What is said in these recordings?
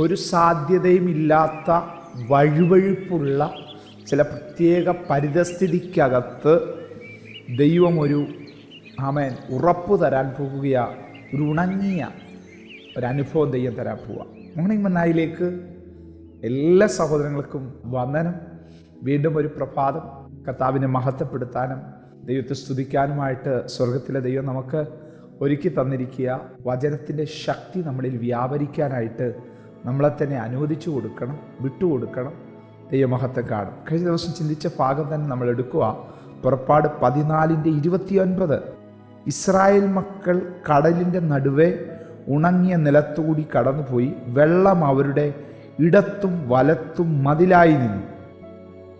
ഒരു സാധ്യതയും ഇല്ലാത്ത വഴുവഴുപ്പുള്ള ചില പ്രത്യേക പരിതസ്ഥിതിക്കകത്ത് ദൈവം ഒരു ആമേൻ ഉറപ്പ് തരാൻ പോകുക ഒരു ഉണങ്ങിയ ഒരനുഭവം ദൈവം തരാൻ പോവുക മോർണിംഗ് മന്നായിലേക്ക് എല്ലാ സഹോദരങ്ങൾക്കും വന്ദനം. വീണ്ടും ഒരു പ്രഭാതം. കർത്താവിനെ മഹത്വപ്പെടുത്താനും ദൈവത്തെ സ്തുതിക്കാനുമായിട്ട് സ്വർഗത്തിലെ ദൈവം നമുക്ക് ഒരുക്കി തന്നിരിക്കുക. വചനത്തിന്റെ ശക്തി നമ്മളിൽ വ്യാപരിക്കാനായിട്ട് നമ്മളെ തന്നെ അനുവദിച്ചു കൊടുക്കണം വിട്ടുകൊടുക്കണം ദൈവമഹത്വം കാണും. കഴിഞ്ഞ ദിവസം ചിന്തിച്ച ഭാഗം തന്നെ നമ്മൾ എടുക്കുക. പുറപ്പാട് പതിനാലിന്റെ ഇരുപത്തിയൊൻപത്. ഇസ്രായേൽ മക്കൾ കടലിന്റെ നടുവേ ഉണങ്ങിയ നിലത്തുകൂടി കടന്നുപോയി. വെള്ളം അവരുടെ ഇടത്തും വലത്തും മതിലായി നിന്നു.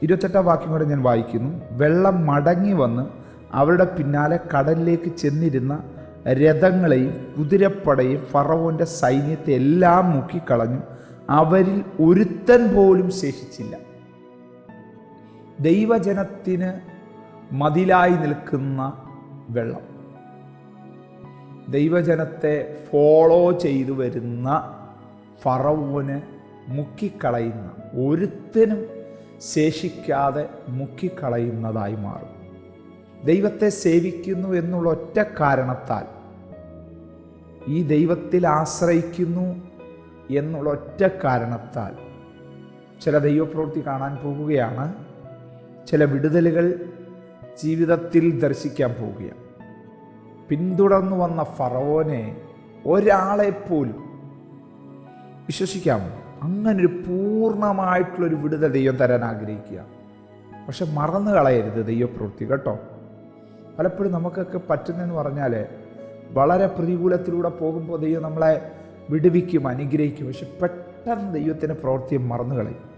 ഇരുപത്തെട്ടാം വാക്യം കൂടെ ഞാൻ വായിക്കുന്നു. വെള്ളം മടങ്ങി വന്ന് അവരുടെ പിന്നാലെ കടലിലേക്ക് ചെന്നിരുന്ന രഥങ്ങളെയും കുതിരപ്പടയും ഫറവോന്റെ സൈന്യത്തെ എല്ലാം മുക്കിക്കളഞ്ഞു. അവരിൽ ഒരുത്തൻ പോലും ശേഷിച്ചില്ല. ദൈവജനത്തിന് മതിലായി നിൽക്കുന്ന വെള്ളം. ദൈവജനത്തെ ഫോളോ ചെയ്തു വരുന്ന ഫറവോന് മുക്കിക്കളയുന്ന ഒരുത്തനും ശേഷിക്കാതെ മുക്കിക്കളയുന്നതായി മാറും. ദൈവത്തെ സേവിക്കുന്നു എന്നുള്ള ഒറ്റ കാരണത്താൽ ഈ ദൈവത്തിൽ ആശ്രയിക്കുന്നു എന്നുള്ള ഒറ്റ കാരണത്താൽ ചില ദൈവപ്രവൃത്തി കാണാൻ പോകുകയാണ്. ചില വിടുതലുകൾ ജീവിതത്തിൽ ദർശിക്കാൻ പോവുകയാണ് പിന്തുടർന്നു വന്ന ഫറവോനെ ഒരാളെപ്പോലും വിശ്വസിക്കാമോ? അങ്ങനൊരു പൂർണമായിട്ടുള്ളൊരു വിടുതൽ ദൈവം തരാൻ ആഗ്രഹിക്കുക. പക്ഷെ മറന്നു കളയരുത് ദൈവപ്രവൃത്തി കേട്ടോ. പലപ്പോഴും നമുക്കൊക്കെ പറ്റുന്നതെന്ന് പറഞ്ഞാൽ വളരെ പ്രതികൂലത്തിലൂടെ പോകുമ്പോൾ ദൈവം നമ്മളെ വിടുവിക്കും അനുഗ്രഹിക്കും. പക്ഷെ പെട്ടെന്ന് ദൈവത്തിന്റെ പ്രവൃത്തിയെ മറന്നു കളയും.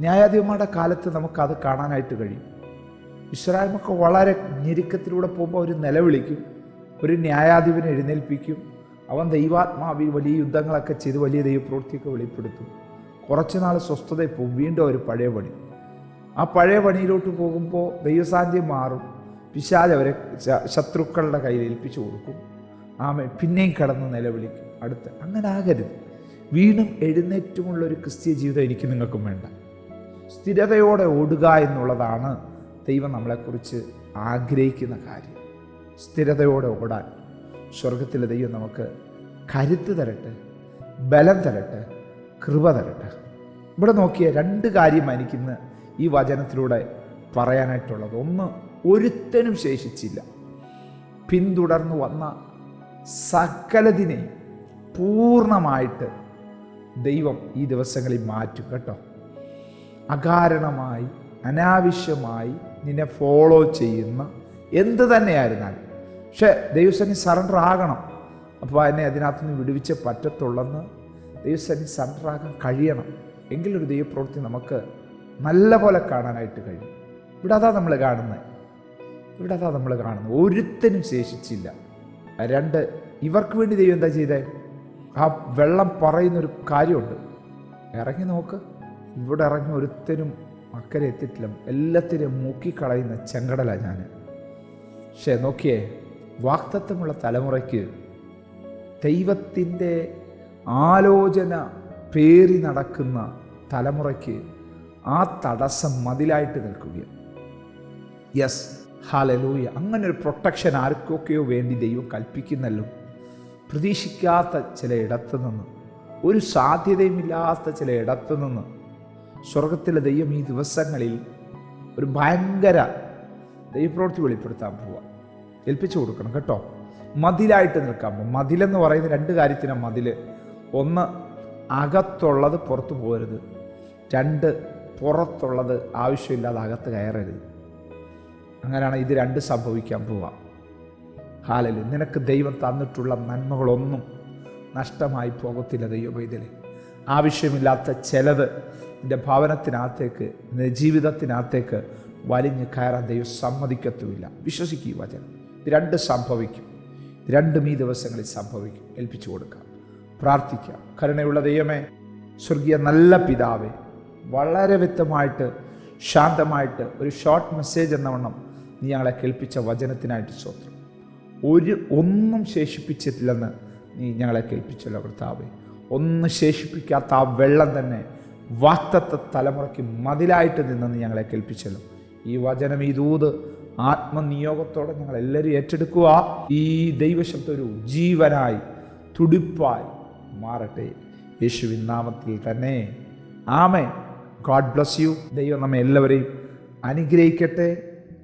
ന്യായാധിപന്മാരുടെ കാലത്ത് നമുക്കത് കാണാനായിട്ട് കഴിയും. ഇസ്രായേൽമൊക്കെ വളരെ ഞെരുക്കത്തിലൂടെ പോകുമ്പോൾ അവർ നിലവിളിക്കും ഒരു ന്യായാധിപനെ എഴുന്നേൽപ്പിക്കും. അവൻ ദൈവാത്മാവിൽ വലിയ യുദ്ധങ്ങളൊക്കെ ചെയ്ത് വലിയ ദൈവപ്രവൃത്തിയൊക്കെ വെളിപ്പെടുത്തും. കുറച്ച് നാൾ സ്വസ്ഥതയിൽ പോകും വീണ്ടും അവർ പഴയ പണി ആ പഴയ പണിയിലോട്ട് പോകുമ്പോൾ ദൈവസാന്ധ്യം മാറും. പിശാജ് അവരെ ശത്രുക്കളുടെ കയ്യിൽ ഏൽപ്പിച്ചു കൊടുക്കും. ആമേ പിന്നെയും കടന്ന് നിലവിളിക്കും. അടുത്ത് അങ്ങനെ ആകരുത് വീണ്ടും എഴുന്നേറ്റുമുള്ള ഒരു ക്രിസ്തീയ ജീവിതം എനിക്ക് നിങ്ങൾക്കും വേണ്ട. സ്ഥിരതയോടെ ഓടുക എന്നുള്ളതാണ് ദൈവം നമ്മളെക്കുറിച്ച് ആഗ്രഹിക്കുന്ന കാര്യം. സ്ഥിരതയോടെ ഓടാൻ സ്വർഗത്തിലെ ദൈവം നമുക്ക് കരുത്ത് തരട്ടെ ബലം തരട്ടെ കൃപ തരട്ടെ. ഇവിടെ നോക്കിയ രണ്ട് കാര്യമാണ് എനിക്കിന്ന് ഈ വചനത്തിലൂടെ പറയാനായിട്ടുള്ളത്. ഒന്ന് ഒരുത്തനും ശേഷിച്ചില്ല. പിന്തുടർന്നു വന്ന സകലതിനെ പൂർണമായിട്ട് ദൈവം ഈ ദിവസങ്ങളിൽ മാറ്റും കേട്ടോ. അകാരണമായി അനാവശ്യമായി നിന്നെ ഫോളോ ചെയ്യുന്ന എന്ത് തന്നെയായിരുന്നാലും. പക്ഷേ ദൈവസനി സറണ്ടർ ആകണം. അപ്പോൾ എന്നെ അതിനകത്തു നിന്ന് വിടുവിച്ച് പറ്റത്തുള്ളെന്ന് ദൈവസനി സറണ്ടർ ആകാൻ കഴിയണം. എങ്കിലൊരു ദൈവപ്രവൃത്തി നമുക്ക് നല്ല പോലെ കാണാനായിട്ട് കഴിയും. ഇവിടെ അതാ നമ്മൾ കാണുന്നത്. ഇവിടെ അതാ നമ്മൾ കാണുന്നത്. ഒരുത്തനും ശേഷിച്ചില്ല. രണ്ട് ഇവർക്ക് വേണ്ടി ദൈവം എന്താ ചെയ്തേ? ആ വെള്ളം പറയുന്നൊരു കാര്യമുണ്ട്. ഇറങ്ങി നോക്ക്. ഇവിടെ ഇറങ്ങി ഒരുത്തനും അക്കരെ എത്തിയിട്ടില്ല. എല്ലാത്തിനും മൂക്കിക്കളയുന്ന ചെങ്കടല ഞാൻ പക്ഷേ നോക്കിയേ. വാക്തത്വമുള്ള തലമുറയ്ക്ക് ദൈവത്തിന്റെ ആലോചന പേറി നടക്കുന്ന തലമുറയ്ക്ക് ആ തടസ്സം മതിലായിട്ട് നിൽക്കുകയാണ്. Yes hallelujah. അങ്ങനെ ഒരു പ്രൊട്ടക്ഷൻ ആർക്കൊക്കെയോ വേണ്ടി ദൈവം കൽപ്പിക്കുന്നല്ലോ. പ്രതീക്ഷിക്കാത്ത ചില ഇടത്തു നിന്ന് ഒരു സാധ്യതയുമില്ലാത്ത ചില ഇടത്തു നിന്ന് സ്വർഗത്തിലെ ദൈവം ഈ ദിവസങ്ങളിൽ ഒരു ഭയങ്കര ദൈവപ്രവൃത്തി വെളിപ്പെടുത്താൻ പോവുക ഏൽപ്പിച്ചു കൊടുക്കണം കേട്ടോ. മതിലായിട്ട് നിൽക്കാൻ പോകും മതിലെന്ന് പറയുന്ന രണ്ട് കാര്യത്തിനാണ് മതിൽ. ഒന്ന് അകത്തുള്ളത് പുറത്തു പോകരുത്. രണ്ട് പുറത്തുള്ളത് ആവശ്യമില്ലാതെ അകത്ത് കയറരുത്. അങ്ങനെയാണ് ഇത് രണ്ട് സംഭവിക്കാൻ പോവാം ഹാലല് നിനക്ക് ദൈവം തന്നിട്ടുള്ള നന്മകളൊന്നും നഷ്ടമായി പോകത്തില്ല ദൈവവൈദ്യലെ ആവശ്യമില്ലാത്ത ചിലത് നിന്റെ ഭവനത്തിനകത്തേക്ക് നിന്റെ ജീവിതത്തിനകത്തേക്ക് വലിഞ്ഞ് കയറാൻ ദൈവം സമ്മതിക്കത്തുമില്ല. വിശ്വസിക്കുക വചനം. ഇത് രണ്ട് സംഭവിക്കും. രണ്ടും ഈ ദിവസങ്ങളിൽ സംഭവിക്കും. ഏൽപ്പിച്ചു കൊടുക്കാം. പ്രാർത്ഥിക്കാം. കരുണയുള്ള ദൈവമേ സ്വർഗീയ നല്ല പിതാവേ വളരെ വ്യക്തമായിട്ട് ശാന്തമായിട്ട് ഒരു ഷോർട്ട് മെസ്സേജ് എന്നവണ്ണം നീ ഞങ്ങളെ കേൾപ്പിച്ച വചനത്തിനായിട്ട് സ്വത്രം ഒരു ഒന്നും ശേഷിപ്പിച്ചിട്ടില്ലെന്ന് നീ ഞങ്ങളെ കേൾപ്പിച്ചല്ലോ കർത്താവേ. ഒന്നും ശേഷിപ്പിക്കാത്ത ആ വെള്ളം തന്നെ വാക്തത്വ തലമുറയ്ക്ക് മതിലായിട്ട് നിന്നെന്ന് ഞങ്ങളെ കേൾപ്പിച്ചല്ലോ. ഈ വചനം ഈ ദൂത് ആത്മനിയോഗത്തോടെ ഞങ്ങൾ എല്ലാവരും ഏറ്റെടുക്കുക. ഈ ദൈവശബ്ദം ഒരു ജീവനായി തുടിപ്പായി മാറട്ടെ. യേശുവിൻ നാമത്തിൽ തന്നെ. ആമേ ഗാഡ് ബ്ലസ് യു. ദൈവം നമ്മെ എല്ലാവരെയും അനുഗ്രഹിക്കട്ടെ.